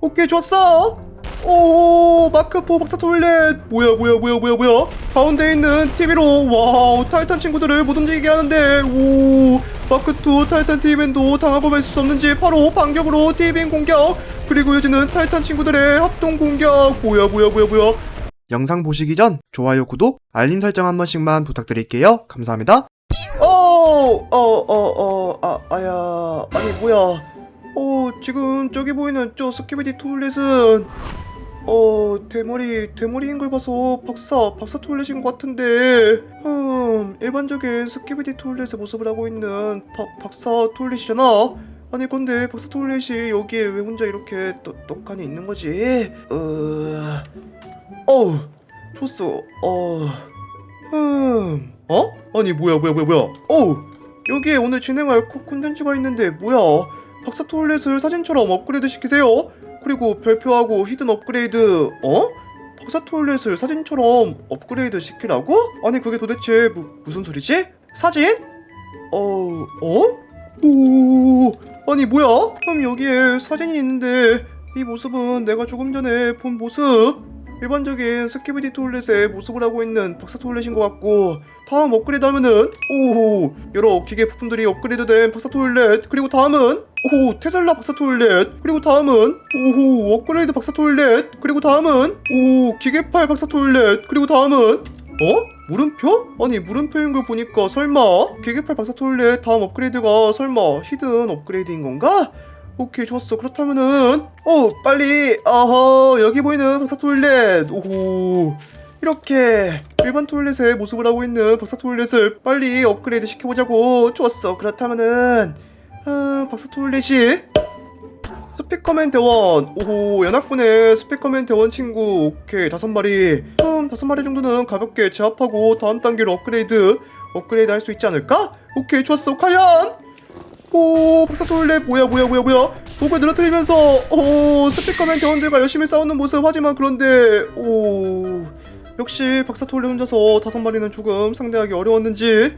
오케이 좋았어? 오 마크4 박사 토일렛. 뭐야 뭐야 뭐야 뭐야 뭐야? 가운데 있는 TV로 와우 타이탄 친구들을 못 움직이게 하는데 오 마크2 타이탄 TV맨도 당하고 말수 없는지 바로 반격으로 TV맨 공격. 그리고 요즘은 타이탄 친구들의 합동 공격. 뭐야 뭐야 뭐야 뭐야? 영상 보시기 전 좋아요 구독 알림 설정 한 번씩만 부탁드릴게요. 감사합니다. 어, 어어어어 아 아야. 아니 뭐야 어 지금 저기 보이는 저 스키비디 토일렛은 어 대머리 대머리인 걸 봐서 박사 박사 토일렛인 것 같은데. 음 일반적인 스키비디 토일렛의 모습을 하고 있는 박 박사 토일렛이잖아. 아니 근데 박사 토일렛이 여기에 왜 혼자 이렇게 떡 떡하니 있는 거지? 어 어우 좋았어 어음 어? 아니 뭐야 뭐야 뭐야 뭐야? 어우 여기에 오늘 진행할 코- 콘텐츠가 있는데 뭐야 박사 토일렛을 사진처럼 업그레이드 시키세요. 그리고 별표하고 히든 업그레이드. 어? 박사 토일렛을 사진처럼 업그레이드 시키라고? 아니 그게 도대체 무, 무슨 소리지? 사진? 어? 어? 오 아니 뭐야? 그럼 여기에 사진이 있는데 이 모습은 내가 조금 전에 본 모습 일반적인 스키비디 토일렛의 모습을 하고 있는 박사 토일렛인 것 같고 다음 업그레이드 하면은 오 여러 기계 부품들이 업그레이드된 박사 토일렛 그리고 다음은 오 테슬라 박사 토일렛. 그리고 다음은? 오호 업그레이드 박사 토일렛. 그리고 다음은? 오 기계팔 박사 토일렛. 그리고 다음은? 어? 물음표? 아니 물음표인 걸 보니까 설마 기계팔 박사 토일렛 다음 업그레이드가 설마 히든 업그레이드인 건가? 오케이 좋았어. 그렇다면은 어 빨리 어허 여기 보이는 박사 토일렛. 오호. 이렇게 일반 토일렛의 모습을 하고 있는 박사 토일렛을 빨리 업그레이드 시켜보자고. 좋았어. 그렇다면은 아, 박사 토일렛이. 스피커맨 대원. 오호 연합군의 스피커맨 대원 친구. 오케이 다섯 마리. 음 다섯 마리 정도는 가볍게 제압하고 다음 단계로 업그레이드. 업그레이드 할 수 있지 않을까? 오케이 좋았어. 과연! 오 박사 토일렛. 뭐야 뭐야 뭐야 뭐야? 목을 늘어뜨리면서. 오 스피커맨 대원들과 열심히 싸우는 모습 하지만 그런데. 오 역시 박사 토일렛 혼자서 다섯 마리는 조금 상대하기 어려웠는지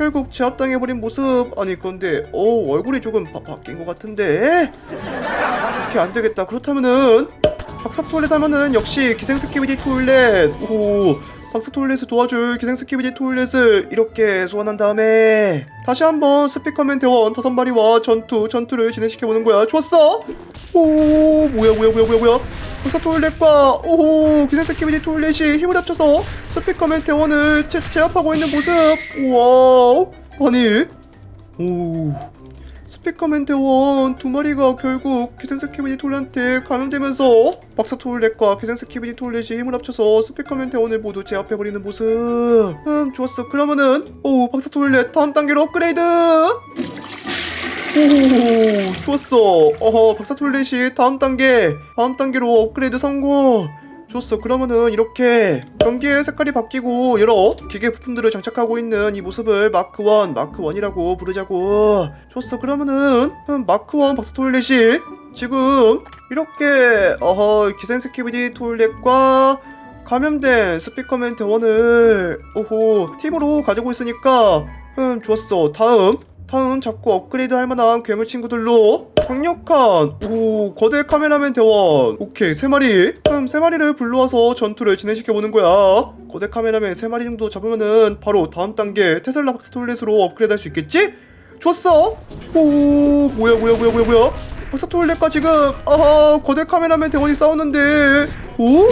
결국 제압당해버린 모습. 아니 그런데 어 얼굴이 조금 바, 바뀐 것 같은데? 이렇게 안 되겠다. 그렇다면은 박사 토일렛 하면은 역시 기생 스키비디 토일렛. 오 박사 토일렛을 도와줄 기생 스키비디 토일렛을 이렇게 소환한 다음에 다시 한번 스피커맨 대원 다섯 마리와 전투 전투를 진행시켜보는 거야. 좋았어! 오 뭐야 뭐야 뭐야 뭐야 뭐야. 박사 토일렛과 오 기생 스키비디 토일렛이 힘을 합쳐서 스피커맨 대원을 제, 제압하고 있는 모습. 와우. 아니 오 스피커맨 대원 두 마리가 결국 기생스키비디 톨렛한테 감염되면서 박사 톨렛과 기생스키비디 톨렛이 힘을 합쳐서 스피커맨 대원을 모두 제압해버리는 모습. 음 좋았어. 그러면은 오 박사 톨렛 다음 단계로 업그레이드! 오 좋았어. 어허 박사 톨렛이 다음 단계 다음 단계로 업그레이드 성공 좋았어 그러면은 이렇게 경기의 색깔이 바뀌고 여러 기계 부품들을 장착하고 있는 이 모습을 마크1 마크1이라고 부르자고. 좋았어 그러면은 음, 마크1 박스 토일렛이 지금 이렇게 어허 기생 스키비디 토일렛과 감염된 스피커맨 대원을 오호 팀으로 가지고 있으니까 음 좋았어. 다음 다음 자꾸 업그레이드 할 만한 괴물 친구들로 강력한 오 거대 카메라맨 대원. 오케이 세 마리. 그럼 세 마리를 불러와서 전투를 진행시켜 보는 거야. 거대 카메라맨 세 마리 정도 잡으면은 바로 다음 단계 테슬라 박스 톨렛으로 업그레이드 할 수 있겠지? 좋았어. 오 뭐야 뭐야 뭐야 뭐야 뭐야? 박사 톨렛과 지금 아하 거대 카메라맨 대원이 싸웠는데. 오?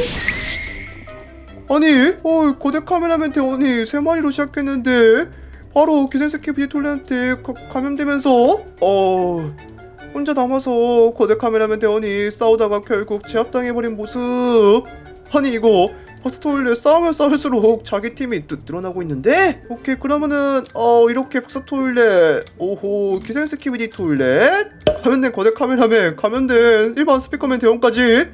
아니 어 거대 카메라맨 대원이 세 마리로 시작했는데 바로 기생스키 비톨레한테 감염되면서 어 혼자 남아서 거대 카메라맨 대원이 싸우다가 결국 제압당해버린 모습 아니 이거 박사톨레 싸우면 싸울수록 자기 팀이 느, 늘어나고 있는데? 오케이 그러면은 어 이렇게 박사톨레 오호 기생스키비디 톨렛 감염된 거대 카메라맨 감염된 일반 스피커맨 대원까지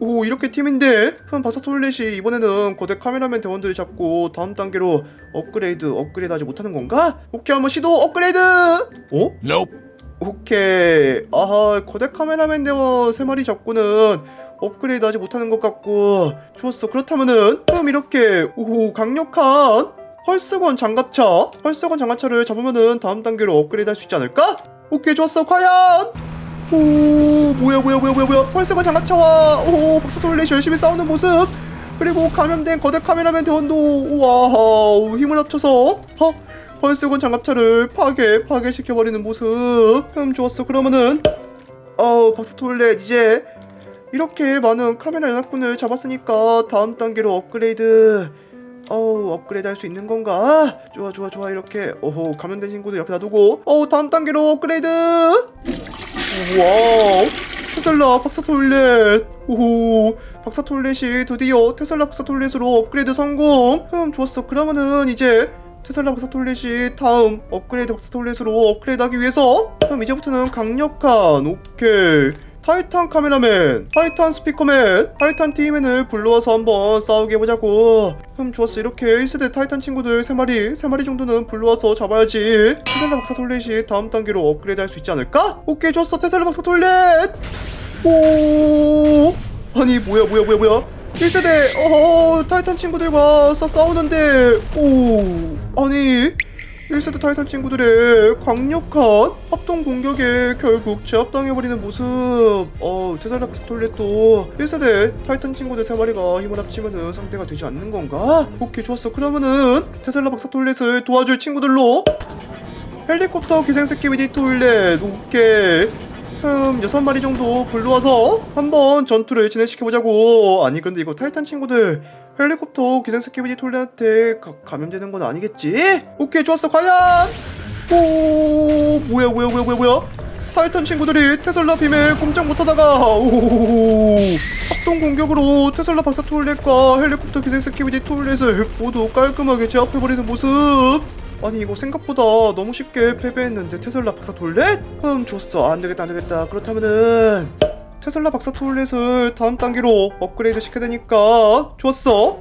오 이렇게 팀인데 그럼 바사톨렛이 이번에는 거대 카메라맨 대원들을 잡고 다음 단계로 업그레이드 업그레이드 하지 못하는 건가? 오케이 한번 시도 업그레이드 어? Nope. 오케이 아하 거대 카메라맨 대원 세 마리 잡고는 업그레이드 하지 못하는 것 같고 좋았어 그렇다면은 그럼 이렇게 오 강력한 헐스건 장갑차 헐스건 장갑차를 잡으면은 다음 단계로 업그레이드 할 수 있지 않을까? 오케이 좋았어 과연 오 뭐야 뭐야 뭐야 뭐야 뭐야. 펄스가 장갑차와 오 박사 토일렛이 열심히 싸우는 모습. 그리고 감염된 거대 카메라맨 대원도 와 힘을 합쳐서 어 펄스건 장갑차를 파괴 파괴시켜버리는 모습. 흠 좋았어. 그러면은 어 박사 토일렛 이제. 이렇게 많은 카메라 연합군을 잡았으니까 다음 단계로 업그레이드 어우 업그레이드 할 수 있는 건가? 좋아 좋아 좋아. 이렇게 어호 감염된 친구들 옆에 놔두고 어우 다음 단계로 업그레이드 와우 테슬라 박사 토일렛. 오호 박사 토일렛이 드디어 테슬라 박사 토일렛으로 업그레이드 성공. 흠 좋았어. 그러면은 이제 테슬라 박사 토일렛이 다음 업그레이드 박사 토일렛으로 업그레이드 하기 위해서 그럼 이제부터는 강력한 오케이 타이탄 카메라맨, 타이탄 스피커맨, 타이탄 팀맨을 불러와서 한번 싸우게 해보자고. 흠 좋았어 이렇게 1세대 타이탄 친구들 3마리, 3마리 정도는 불러와서 잡아야지. 테슬라 박사 톨렛이 다음 단계로 업그레이드 할 수 있지 않을까? 오케이 좋았어 테슬라 박사 톨렛! 오 아니 뭐야 뭐야 뭐야 뭐야 1세대 어 타이탄 친구들과 싸, 싸우는데 오 아니 1세대 타이탄 친구들의 강력한 합동 공격에 결국 제압당해버리는 모습. 어 테슬라 박사 톨렛도 1세대 타이탄 친구들 3마리가 힘을 합치면은 상대가 되지 않는 건가? 오케이 좋았어. 그러면은 테슬라 박사 톨렛을 도와줄 친구들로 헬리콥터 기생새끼 위디 톨렛. 오케이. 흠 여섯 마리 정도 불러와서 한번 전투를 진행시켜보자고. 아니 근데 이거 타이탄 친구들 헬리콥터 기생새끼 위디 톨렛한테 가, 감염되는 건 아니겠지? 오케이 좋았어 과연! 오 뭐야 뭐야 뭐야 뭐야 뭐야? 타이탄 친구들이 테슬라 빔에 꼼짝 못하다가 오 합동 공격으로 테슬라 박사 톨렛과 헬리콥터 기생새끼 위디 톨렛을 모두 깔끔하게 제압해버리는 모습. 아니 이거 생각보다 너무 쉽게 패배했는데 테슬라 박사 톨렛? 음 좋았어. 안되겠다 안되겠다. 그렇다면은 테슬라 박사 톨렛을 다음 단계로 업그레이드 시켜야 되니까 좋았어.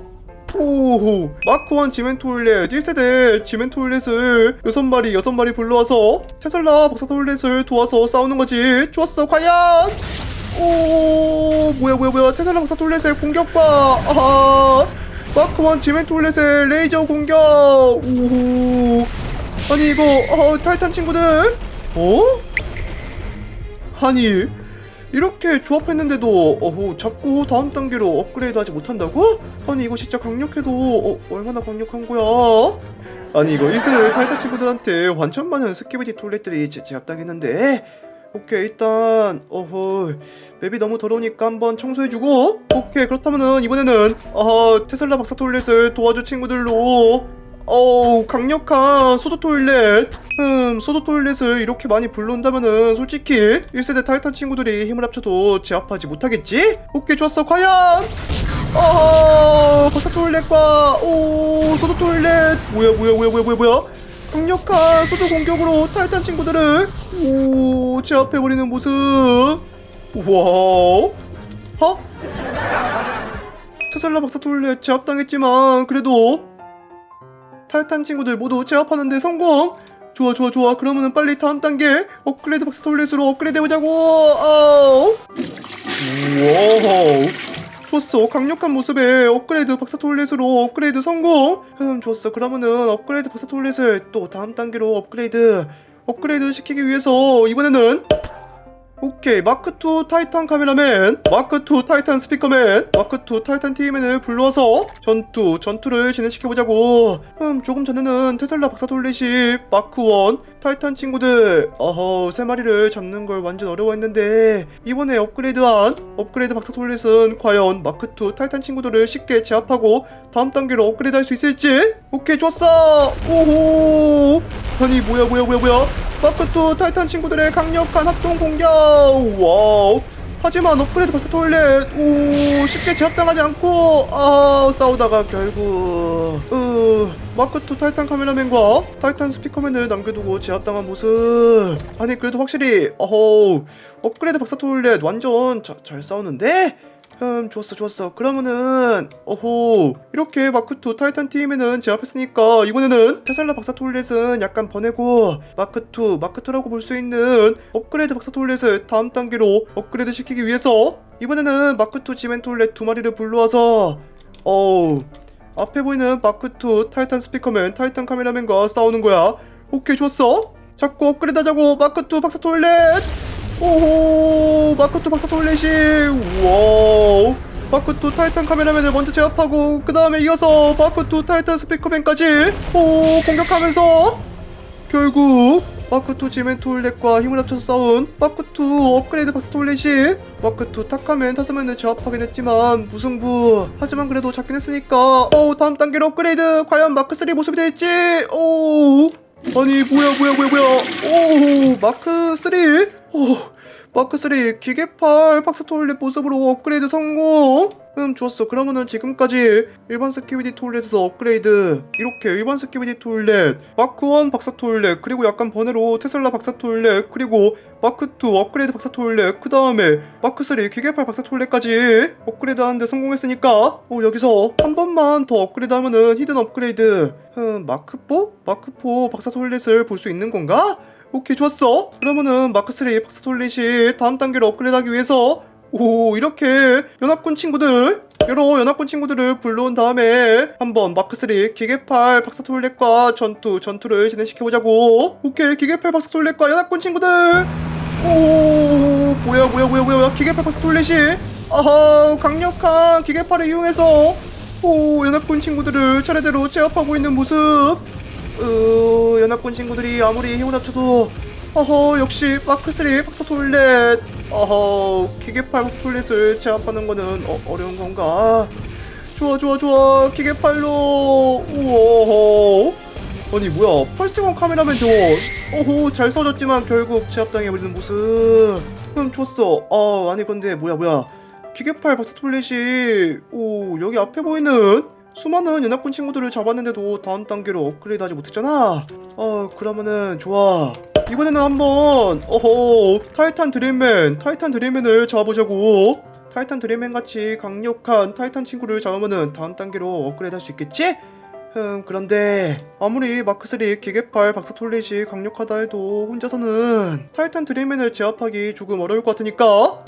오 마크1 지멘 톨렛 1세대 지멘 톨렛을 6마리 6마리 불러와서 테슬라 박사 톨렛을 도와서 싸우는 거지. 좋았어 과연? 오 뭐야 뭐야 뭐야. 테슬라 박사 톨렛의 공격과 아하. 마크1 지멘 톨렛의 레이저 공격. 오 아니 이거 어, 타이탄 친구들? 어? 아니 이렇게 조합했는데도 어후 자꾸 다음 단계로 업그레이드 하지 못한다고? 아니 이거 진짜 강력해도 어, 얼마나 강력한 거야? 아니 이거 1세대 타이탄 친구들한테 완전 많은 스키비디 톨렛들이 제- 제압당했는데 오케이 일단 어허 맵이 너무 더러우니까 한번 청소해주고 오케이 그렇다면은 이번에는 어 테슬라 박사 톨렛을 도와줄 친구들로 어우 강력한 소드 토일렛. 음 소드 토일렛을 이렇게 많이 불러온다면은 솔직히 1세대 타이탄 친구들이 힘을 합쳐도 제압하지 못하겠지? 오케이 좋았어. 과연! 어 박사 토일렛과 오 소드 토일렛. 뭐야 뭐야 뭐야 뭐야 뭐야 뭐야? 강력한 소드 공격으로 타이탄 친구들을 오 제압해버리는 모습. 우와 어? 테슬라 박사 토일렛 제압당했지만 그래도 타이탄 친구들 모두 제압하는데 성공! 좋아 좋아 좋아. 그러면은 빨리 다음 단계 업그레이드 박스 톨렛으로 업그레이드 해보자고! 아우! 와우. 좋았어. 강력한 모습의 업그레이드 박사 톨렛으로 업그레이드 성공! 음 좋았어. 그러면은 업그레이드 박사 톨렛을 또 다음 단계로 업그레이드 업그레이드 시키기 위해서 이번에는 오케이 마크2 타이탄 카메라맨. 마크2 타이탄 스피커맨. 마크2 타이탄 팀맨을 불러서 전투 전투를 진행시켜보자고. 음 조금 전에는 테슬라 박사 톨렛이 마크1 타이탄 친구들 어허 세 마리를 잡는 걸 완전 어려워했는데 이번에 업그레이드한 업그레이드 박사 톨렛은 과연 마크2 타이탄 친구들을 쉽게 제압하고 다음 단계로 업그레이드 할 수 있을지? 오케이 좋았어! 오호! 아니 뭐야 뭐야 뭐야 뭐야? 마크2 타이탄 친구들의 강력한 합동 공격! 와우! 하지만 업그레이드 박사 톨렛 오 쉽게 제압당하지 않고 아 싸우다가 결국 으 마크2 타이탄 카메라맨과 타이탄 스피커맨을 남겨두고 제압당한 모습. 아니 그래도 확실히 어허 업그레이드 박사 톨렛 완전 자, 잘 싸우는데? 음 좋았어 좋았어. 그러면은 어호 이렇게 마크2 타이탄 팀에는 제압했으니까 이번에는 테슬라 박사 톨렛은 약간 보내고 마크2 마크2라고 볼 수 있는 업그레이드 박사 톨렛을 다음 단계로 업그레이드 시키기 위해서 이번에는 마크2 지멘 톨렛 두 마리를 불러와서 어우 앞에 보이는 마크2 타이탄 스피커맨 타이탄 카메라맨과 싸우는 거야. 오케이 좋았어. 자꾸 업그레이드 하자고. 마크2 박사 톨렛. 오호 마크2 박사 톨렛이. 와우. 마크2 타이탄 카메라맨을 먼저 제압하고 그 다음에 이어서 마크2 타이탄 스피커맨까지. 오 공격하면서 결국 마크2 지멘 톨렛과 힘을 합쳐서 싸운 마크2 업그레이드 박사 톨렛이 마크2 타카맨 타스맨을 제압하긴 했지만 무승부. 하지만 그래도 잡긴 했으니까. 오 다음 단계로 업그레이드. 과연 마크3 모습이 될지. 오 아니 뭐야 뭐야 뭐야 뭐야. 오 마크 3 오 마크 3 기계팔 박스 톨렛 모습으로 업그레이드 성공 음 좋았어 그러면은 지금까지 일반 스키비디 톨렛에서 업그레이드 이렇게 일반 스키비디 톨렛 마크 1 박사 톨렛 그리고 약간 번외로 테슬라 박사 톨렛 그리고 마크 2 업그레이드 박사 톨렛 그 다음에 마크 3 기계팔 박사 톨렛까지 업그레이드 하는데 성공했으니까 어 여기서 한 번만 더 업그레이드 하면은 히든 업그레이드 음 마크 4? 마크 4 박사 톨렛을 볼 수 있는 건가? 오케이 좋았어 그러면은 마크 3 박사 톨렛이 다음 단계로 업그레이드 하기 위해서 오 이렇게 연합군 친구들 여러 연합군 친구들을 불러온 다음에 한번 마크3 기계팔 박사 톨렛과 전투 전투를 진행시켜보자고. 오케이 기계팔 박사 톨렛과 연합군 친구들. 오 뭐야 뭐야 뭐야 뭐야 기계팔 박사 톨렛이? 아하 강력한 기계팔을 이용해서. 오 연합군 친구들을 차례대로 제압하고 있는 모습. 으 연합군 친구들이 아무리 힘을 합쳐도 어허 역시 마크3 박사 톨렛 어허 기계팔 박사 톨렛을 제압하는 거는 어, 어려운 건가? 좋아 좋아 좋아. 기계팔로. 우와 아니 뭐야. 펄스건 카메라맨 저거 어허 잘 써줬지만 결국 제압당해버리는 모습. 음 좋았어. 아 아니 근데 뭐야 뭐야. 기계팔 박사 톨렛이 오 여기 앞에 보이는 수많은 연합군 친구들을 잡았는데도 다음 단계로 업그레이드 하지 못했잖아. 어 그러면은 좋아 이번에는 한번 어허 타이탄 드림맨 타이탄 드림맨을 잡아보자고. 타이탄 드림맨 같이 강력한 타이탄 친구를 잡으면은 다음 단계로 업그레이드 할 수 있겠지? 음 그런데 아무리 마크3 기계팔 박사 톨렛이 강력하다 해도 혼자서는 타이탄 드림맨을 제압하기 조금 어려울 것 같으니까.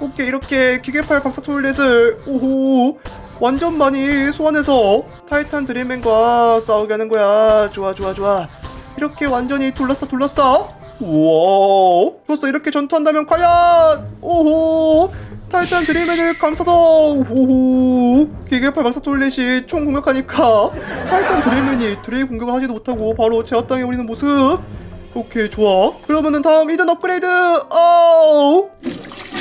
오케이 이렇게 기계팔 박사 톨렛을 오호 완전 많이 소환해서 타이탄 드림맨과 싸우게 하는 거야. 좋아 좋아 좋아 이렇게 완전히 둘러싸 둘러싸? 우와. 좋았어. 이렇게 전투한다면 과연 오호. 타이탄 드림맨을 감싸서 오호. 기계팔 박사 톨렛이 총 공격하니까 타이탄 드림맨이 드레이 공격을 하지도 못하고 바로 제압당해버리는 모습. 오케이 좋아. 그러면은 다음 히든 업그레이드. 아우.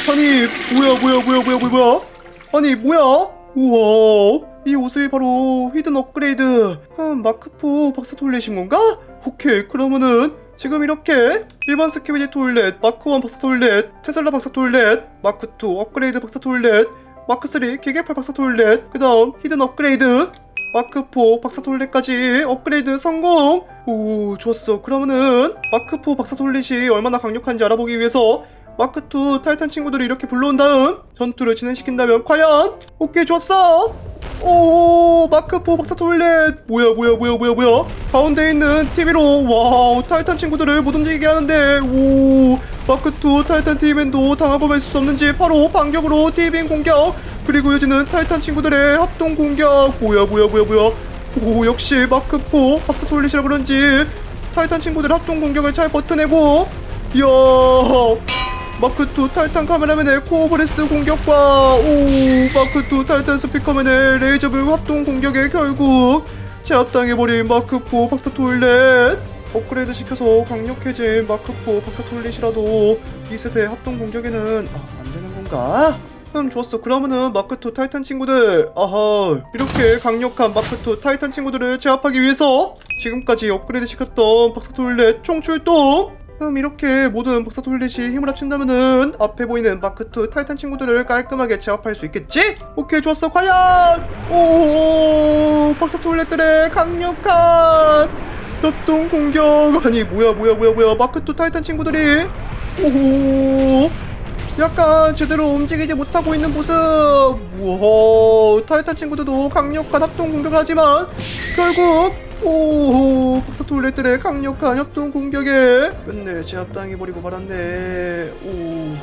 아니 뭐야 뭐야 뭐야 뭐야 뭐야 뭐야? 아니 뭐야? 우와. 이 옷이 바로 히든 업그레이드. 음, 마크4 박사 톨렛인 건가? 오케이 그러면은 지금 이렇게 일반 스키비디 톨렛 마크1 박사 톨렛 테슬라 박사 톨렛 마크2 업그레이드 박사 톨렛 마크3 기계팔 박사 톨렛 그 다음 히든 업그레이드 마크4 박사 톨렛까지 업그레이드 성공! 오 좋았어. 그러면은 마크4 박사 톨렛이 얼마나 강력한지 알아보기 위해서 마크2 타이탄 친구들을 이렇게 불러온 다음 전투를 진행시킨다면 과연? 오케이 좋았어 오 마크4 박사 톨렛. 뭐야 뭐야 뭐야 뭐야 뭐야? 가운데 있는 TV로 와우 타이탄 친구들을 못 움직이게 하는데 오 마크2 타이탄 TV맨도 말수 없는지 바로 반격으로 TV맨 공격. 그리고 이어지는 타이탄 친구들의 합동 공격. 뭐야 뭐야 뭐야 뭐야? 오 역시 마크4 박사 톨렛이라 그런지 타이탄 친구들 합동 공격을 잘 버텨내고. 이야 마크2 타이탄 카메라맨의 코어브레스 공격과 오 마크2 타이탄 스피커맨의 레이저블 합동 공격에 결국 제압당해버린 마크4 박사 톨렛 업그레이드 시켜서 강력해진 마크4 박사 톨렛이라도 2세대 합동 공격에는 아, 안 되는 건가? 음 좋았어 그러면은 마크2 타이탄 친구들 아하 이렇게 강력한 마크2 타이탄 친구들을 제압하기 위해서 지금까지 업그레이드 시켰던 박사 톨렛 총출동 음 이렇게 모든 박사 톨렛이 힘을 합친다면은 앞에 보이는 마크2 타이탄 친구들을 깔끔하게 제압할 수 있겠지? 오케이 좋았어. 과연! 오 박사 톨렛들의 강력한 협동 공격! 아니 뭐야 뭐야 뭐야 뭐야. 마크2 타이탄 친구들이. 오호. 약간 제대로 움직이지 못하고 있는 모습. 우와 타이탄 친구들도 강력한 합동 공격을 하지만 결국 오 박사 톨렛들의 강력한 협동 공격에 끝내 제압당해버리고 말았네 오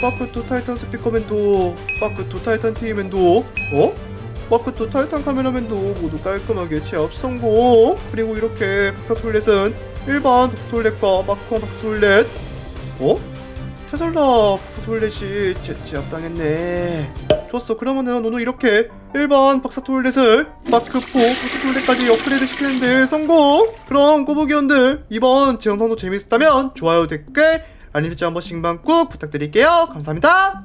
마크2 타이탄 스피커맨도 마크2 타이탄 티맨도 어? 마크2 타이탄 카메라맨도 모두 깔끔하게 제압 성공 그리고 이렇게 박사 톨렛은 일반 박사 톨렛과 마크1 박사 톨렛 어? 테슬라 박사 토일렛이 제, 제압당했네 좋았어. 그러면은 오늘 이렇게 일반 박사 토일렛을 마크 4 박사 토일렛까지 업그레이드 시키는데 성공! 그럼 꼬부기원들 이번 재영상도 재밌었다면 좋아요 댓글 알림 설정 한 번씩만 꾹 부탁드릴게요. 감사합니다